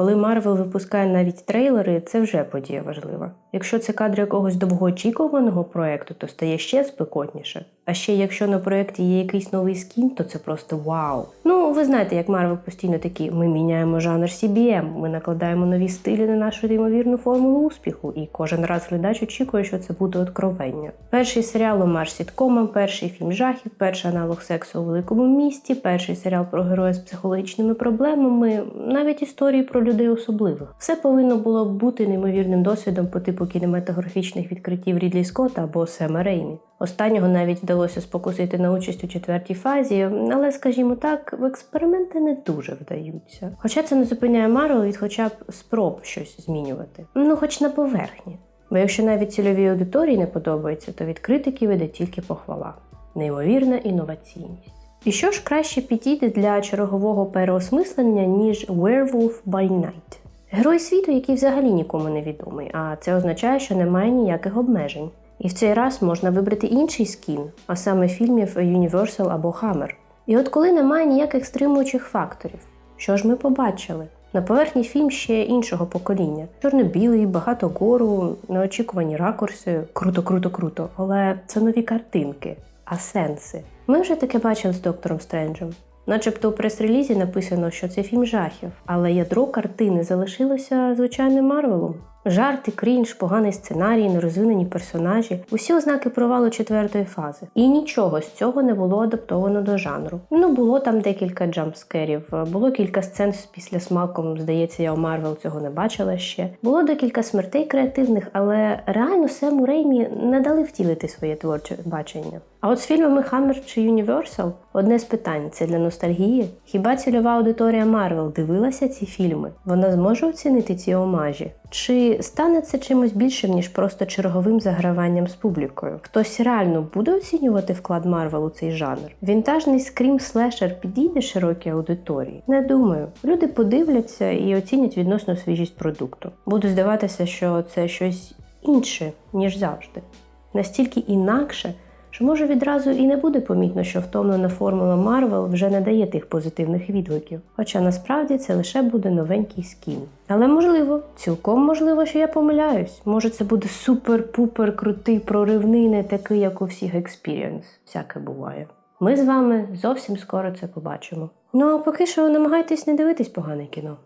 Коли Марвел випускає навіть трейлери, це вже подія важлива. Якщо це кадр якогось довгоочікуваного проекту, то стає ще спекотніше. А ще якщо на проєкті є якийсь новий скін, то це просто вау. Ну, ви знаєте, як Марвел постійно такі: ми міняємо жанр CBM, ми накладаємо нові стилі на нашу неймовірну формулу успіху, і кожен раз глядач очікує, що це буде откровення. Перший серіал омаж сіткомам, перший фільм жахів, перший аналог сексу у великому місті, перший серіал про героя з психологічними проблемами, навіть історії про людей особливих. Все повинно було бути неймовірним досвідом по типу кінематографічних відкриттів Рідлі Скотта або Сема Реймі. Останнього навіть вдалося спокусити на участь у четвертій фазі, але, скажімо так, в експерименти не дуже вдаються. Хоча це не зупиняє Марвел від хоча б спроб щось змінювати. Ну, хоч на поверхні. Бо якщо навіть цільовій аудиторії не подобається, то від критиків іде тільки похвала. Неймовірна інноваційність. І що ж краще підійде для чергового переосмислення, ніж Werewolf by Night? Герой світу, який взагалі нікому не відомий, а це означає, що немає ніяких обмежень. І в цей раз можна вибрати інший скін, а саме фільмів Universal або Hammer. І от коли немає ніяких стримуючих факторів, що ж ми побачили? На поверхні фільм ще іншого покоління: чорно-білий, багато гору, неочікувані ракурси, круто, круто, круто. Але це нові картинки, а сенси. Ми вже таке бачили з доктором Стренджем. Начебто у прес-релізі написано, що це фільм жахів, але ядро картини залишилося звичайним Марвелом. Жарти, крінж, поганий сценарій, нерозвинені персонажі, усі ознаки провалу четвертої фази. І нічого з цього не було адаптовано до жанру. Ну було там декілька джампскерів, було кілька сцен після смаком. Здається, я у Марвел цього не бачила ще. Було декілька смертей креативних, але реально Сему Реймі не дали втілити своє творче бачення. А от з фільмами Hammer чи Universal одне з питань це для ностальгії. Хіба цільова аудиторія Марвел дивилася ці фільми? Вона зможе оцінити ці омажі? Чи стане це чимось більшим, ніж просто черговим заграванням з публікою? Хтось реально буде оцінювати вклад Марвел у цей жанр? Вінтажний скрім слешер підійде широкій аудиторії? Не думаю. Люди подивляться і оцінять відносно свіжість продукту. Буде здаватися, що це щось інше, ніж завжди. Настільки інакше що може відразу і не буде помітно, що втомлена формула Марвел вже не дає тих позитивних відгуків. Хоча насправді це лише буде новенький скін. Але можливо, цілком можливо, що я помиляюсь. Може, це буде супер-пупер крутий проривний, не такий, як у всіх експірієнс. Всяке буває. Ми з вами зовсім скоро це побачимо. Ну а поки що намагайтесь не дивитись погане кіно.